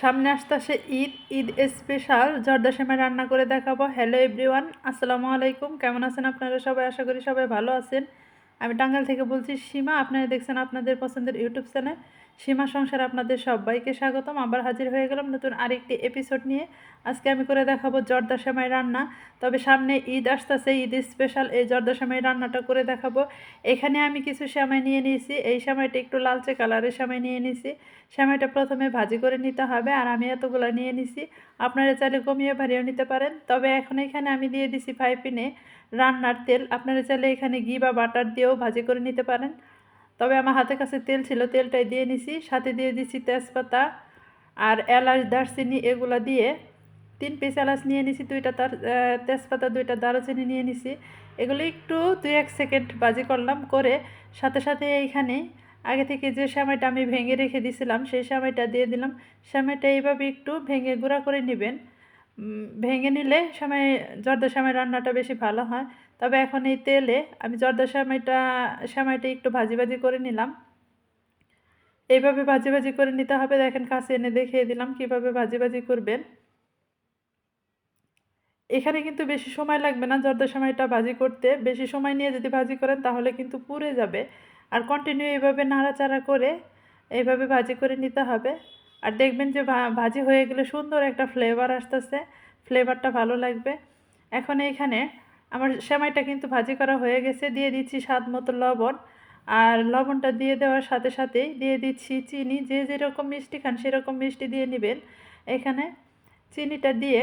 সামনে আসতে আসে ঈদ ঈদ স্পেশাল জর্দা সেমাই রান্না করে দেখাবো। হ্যালো এভরিওয়ান আসসালামু আলাইকুম। কেমন আছেন আপনারা সবাই? আশা করি সবাই ভালো আছেন। আমি টাঙ্গাইল থেকে বলছি, সীমা, আপনারা দেখছেন আপনাদের পছন্দের ইউটিউব চ্যানেল। সীমা সংসার আপনাদের সবাইকে স্বাগতম। আবার হাজির হয়ে গেলাম নতুন আরেকটি এপিসোড নিয়ে। আজকে আমি করে দেখাবো জর্দা সেমাই রান্না। তবে সামনে ঈদ আসতেছে, ঈদ স্পেশাল এই জর্দা সেমাই রান্নাটা করে দেখাবো। এখানে আমি কিছু সেমাই নিয়ে নিয়েছি। এই সেমাইটা একটু লালচে কালারের সেমাই নিয়ে নিয়েছি। সেমাইটা প্রথমে ভাজি করে নিতে হবে আর আমি এতগুলো নিয়ে নিছি। আপনারা চাইলে কমিয়ে ভারিয়েও নিতে পারেন। তবে এখন এখানে আমি দিয়ে দিছি ফাইপিনে রান্নার তেল। আপনারা চাইলে এখানে ঘি বা বাটার দিয়েও ভাজি করে নিতে পারেন। তবে আমার হাতের কাছে তেল ছিল, তেলটাই দিয়ে নিছি। সাথে দিয়ে দিছি তেজপাতা আর এলাচ, দারচিনি এগুলো দিয়ে তিন পিস এলাচ নিয়ে নিছি, দুইটা তার তেজপাতা, দুইটা দারুচিনি নিয়ে নিছি। এগুলো একটু দুই এক সেকেন্ড বাজি করলাম, করে সাথে সাথে এইখানে আগে থেকে যে সেমাইটা আমি ভেঙে রেখে দিয়েছিলাম সেই সেমাইটা দিয়ে দিলাম। সেমাইটা এইভাবে একটু ভেঙে গুঁড়া করে নেবেন। ভেঙে নিলে সময় জর্দা সময় রান্নাটা বেশি ভালো হয়। তবে এখন এই তেলে আমি জর্দা সেমাইটা সেমাইটা একটু ভাজি ভাজি করে নিলাম। এইভাবে ভাজি ভাজি করে নিতে হবে। দেখেন কাছে এনে দেখিয়ে দিলাম কীভাবে ভাজি ভাজি করবেন। এখানে কিন্তু বেশি সময় লাগবে না জর্দা সময়টা ভাজি করতে। বেশি সময় নিয়ে যদি ভাজি করেন তাহলে কিন্তু পুড়ে যাবে। আর কন্টিনিউ এইভাবে নাড়াচাড়া করে এইভাবে ভাজি করে নিতে হবে। আর দেখবেন যে ভাজি হয়ে গেলে সুন্দর একটা ফ্লেভার আসতেছে। ফ্লেভারটা ভালো লাগবে। এখন এইখানে আমার সেমাইটা কিন্তু ভাজি করা হয়ে গেছে। দিয়ে দিচ্ছি স্বাদ মতো লবণ। আর লবণটা দিয়ে দেওয়ার সাথে সাথেই দিয়ে দিচ্ছি চিনি। যে যেরকম মিষ্টি খান সেরকম মিষ্টি দিয়ে নেবেন। এখানে চিনিটা দিয়ে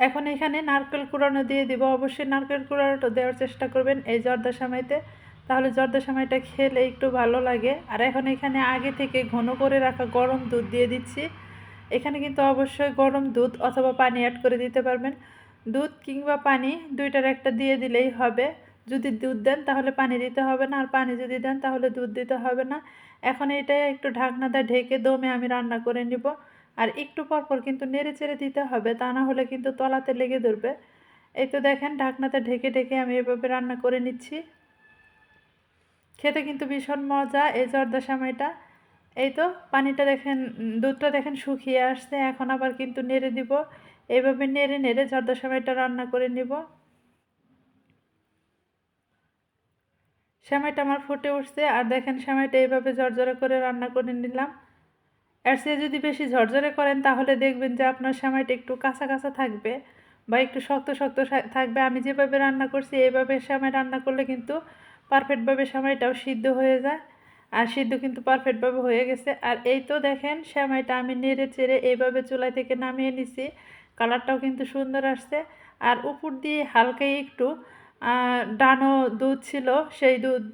এখন এখানে নারকেল কুড়ানো দিয়ে দিব। অবশ্যই নারকেল কুড়ানোটা দেওয়ার চেষ্টা করবেন এই জর্দা সময়তে তাহলে জর্দা সময়টা খেলে একটু ভালো লাগে। আর এখন এখানে আগে থেকে ঘন করে রাখা গরম দুধ দিয়ে দিচ্ছি। এখানে কিন্তু অবশ্যই গরম দুধ অথবা পানি অ্যাড করে দিতে পারবেন। দুধ কিংবা পানি দুইটার একটা দিয়ে দিলেই হবে। যদি দুধ দেন তাহলে পানি দিতে হবে না, আর পানি যদি দেন তাহলে দুধ দিতে হবে না। এখন এটা একটু ঢাকনা দিয়ে ঢেকে দমে আমি রান্না করে নিব। আর একটু পর পর কিন্তু নেড়ে চেড়ে দিতে হবে, তা না হলে কিন্তু তলাতে লেগে ধরবে। এই তো দেখেন ঢাকনাতে ঢেকে ঢেকে আমি এভাবে রান্না করে নিচ্ছি। খেতে কিন্তু ভীষণ মজা এই জর্দা সময়টা এই তো পানিটা দেখেন, দুধটা দেখেন শুকিয়ে আসছে, এখন আবার কিন্তু নেড়ে দিব। এইভাবে নেড়ে নেড়ে জর্দা সময়টা রান্না করে নিব। সেমাইটা আমার ফুটে উঠছে, আর দেখেন সেমাইটা এইভাবে জর্জরে করে রান্না করে নিলাম। এর চেয়ে যদি বেশি ঝরঝরে করেন, তাহলে দেখবেন যে আপনার সেমাইটা একটু কাঁচা কাঁচা থাকবে বা একটু শক্ত শক্ত থাকবে। আমি যেভাবে রান্না করছি, এইভাবে সেমাই রান্না করলে কিন্তু পারফেক্টভাবে সেমাইটাও সিদ্ধ হয়ে যায়। আর সিদ্ধ কিন্তু পারফেক্টভাবে হয়ে গেছে। আর এই তো দেখেন সেমাইটা আমি নেড়ে চেড়ে এইভাবে চুলাই থেকে নামিয়ে নিছি। কালারটাও কিন্তু সুন্দর আসছে। আর উপর দিয়ে হালকা একটু ডানো দুধ ছিল, সেই দুধ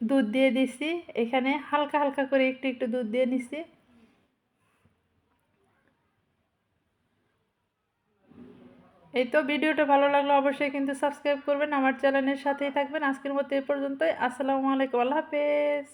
দুধ দিয়ে দিছি। এখানে হালকা হালকা করে একটু একটু দুধ দিয়ে নিছি। এই তো ভিডিওটা ভালো লাগল অবশ্যই কিন্তু সাবস্ক্রাইব করবেন, আমার চ্যানেলের সাথেই থাকবেন। আজকের মতো এ পর্যন্তই। আসসালামু আলাইকুম, আল্লাহ হাফেজ।